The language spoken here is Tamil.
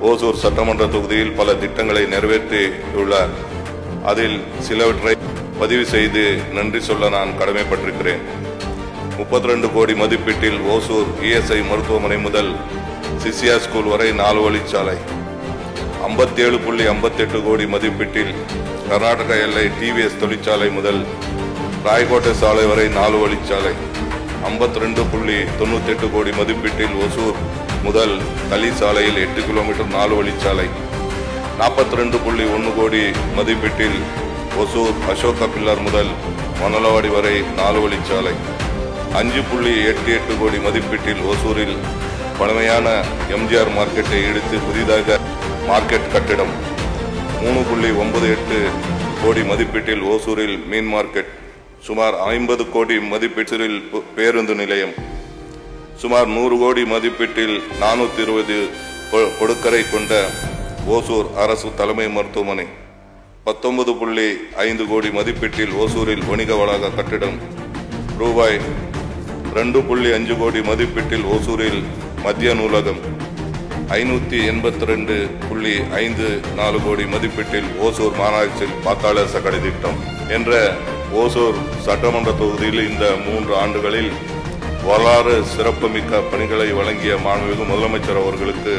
ஓசூர் சட்டமன்ற தொகுதியில் பல திட்டங்களை நிறைவேற்றியுள்ளார். அதில் சிலவற்றை பதிவு செய்து நன்றி சொல்ல நான் கடமைப்பட்டிருக்கிறேன். முப்பத்தி ரெண்டு கோடி மதிப்பீட்டில் ஓசூர் இஎஸ்ஐ மருத்துவமனை முதல் சிசியா ஸ்கூல் வரை நாலு வழிச்சாலை. ஐம்பத்தேழு புள்ளி ஐம்பத்தெட்டு கோடி மதிப்பீட்டில் கர்நாடக எல்லை டிவிஎஸ் தொழிற்சாலை முதல் ராய்கோட்டை சாலை வரை நாலு வழிச்சாலை. ஐம்பத்தி ரெண்டு புள்ளி தொண்ணூத்தெட்டு கோடி மதிப்பீட்டில் ஒசூர் முதல் தளி சாலையில் எட்டு கிலோமீட்டர் நாலு வழிச்சாலை. நாற்பத்தி ரெண்டு புள்ளி ஒன்று கோடி மதிப்பீட்டில் ஒசூர் அசோகா பில்லார் முதல் மணலவாடி வரை நாலு வழிச்சாலை. அஞ்சு புள்ளி எட்டு எட்டு கோடி மதிப்பீட்டில் ஒசூரில் பழமையான எம்ஜிஆர் மார்க்கெட்டை இடித்து புதிதாக மார்க்கெட் கட்டிடம். மூணு புள்ளி ஒன்பது எட்டு கோடி மதிப்பீட்டில் ஓசூரில் மீன் மார்க்கெட். சுமார் ஐம்பது கோடி மதிப்பீட்டில் பேருந்து நிலையம். சுமார் நூறு கோடி மதிப்பீட்டில் நானூற்றி இருபது கொடுக்கரை கொண்ட ஓசூர் அரசு தலைமை மருத்துவமனை. பத்தொன்பது புள்ளி ஐந்து கோடி மதிப்பீட்டில் ஓசூரில் வணிக வளாக கட்டிடம். ரூபாய் ரெண்டு புள்ளி அஞ்சு கோடி மதிப்பீட்டில் ஓசூரில் மத்திய நூலகம். ஐநூற்றி எண்பத்தி ரெண்டு புள்ளி ஐந்து நாலு கோடி மதிப்பீட்டில் ஓசூர் மாநகராட்சியில் பாத்தாள சகடி திட்டம். என்ற ஓசூர் சட்டமன்ற தொகுதியில் இந்த மூன்று ஆண்டுகளில் வரலாறு சிறப்புமிக்க பணிகளை வழங்கிய மாண்புமிகு முதலமைச்சர் அவர்களுக்கு